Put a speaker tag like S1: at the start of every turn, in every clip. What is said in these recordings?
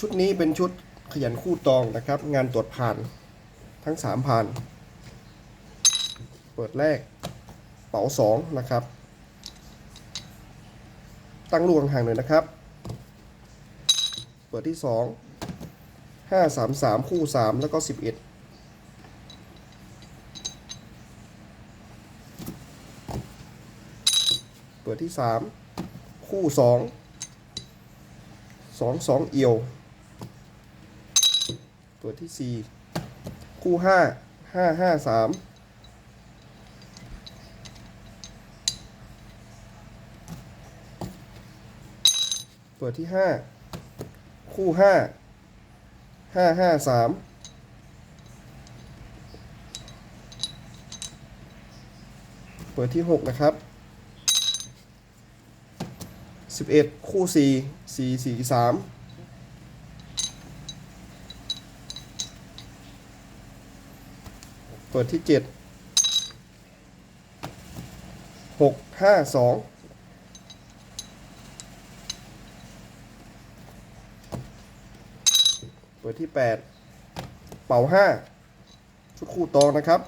S1: ชุดนี้เป็นชุดขยันคู่ตองนะครับ งานตรวจผ่านทั้ง 3 ผ่าน เปิดแรกเป๋า2นะครับ ตั้งลูกห่างๆหน่อยนะครับ เปิดที่ 2 5 3 3 คู่ 3 แล้วก็ 11เปิดที่ 3 คู่ 2 2 2 เอียว เปิดที่ 4 คู่ 5 5 5 3เปิดที่ 5 คู่ 5 5 5 3เปิดที่ 6 นะครับ11 คู่ 4 4 4 3 เปิดที่7 6 5 2เปิดที่8เป่า5ชุดคู่ตองนะครับ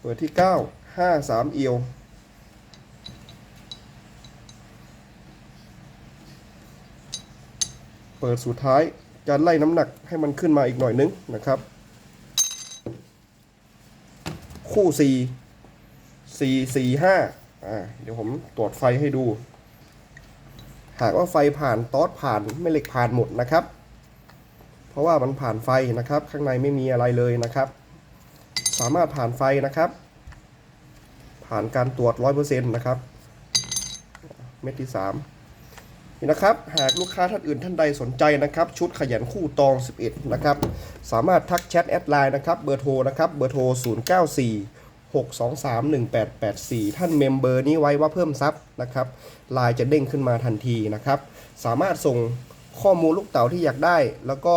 S1: เปิดที่9 5 3เอียวเปิดสุดท้าย จะไล่น้ำหนักให้มันขึ้นมาอีกหน่อยนึงนะครับ คู่ 4 4 4 5อ่าเดี๋ยวผมตรวจไฟให้ดู หากว่าไฟผ่านตอสผ่านแม่เหล็กผ่านหมดนะครับ เพราะว่ามันผ่านไฟนะครับ ข้างในไม่มีอะไรเลยนะครับ สามารถผ่านไฟนะครับ ผ่านการตรวจ 100%นะครับ เม็ดที่ 3 นี่นะครับ หากลูกค้าท่านอื่นท่านใดสนใจนะครับ ชุดขยันคู่ตอง 11 นะครับ สามารถทักแชทแอดไลน์นะครับ เบอร์โทรนะครับ เบอร์โทร 094 623 1884 ท่านเมมเบอร์นี้ไว้ว่าเพิ่มซับนะครับไลน์จะเด้งขึ้นมาทันทีนะครับ สามารถส่งข้อมูลลูกเต๋าที่อยากได้ แล้วก็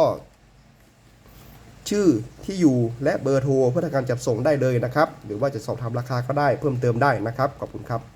S1: ชื่อที่อยู่และเบอร์โทรเพื่อทำการจัดส่งได้เลยนะครับ หรือว่าจะสอบถามราคาก็ได้เพิ่มเติมได้นะครับ ขอบคุณครับ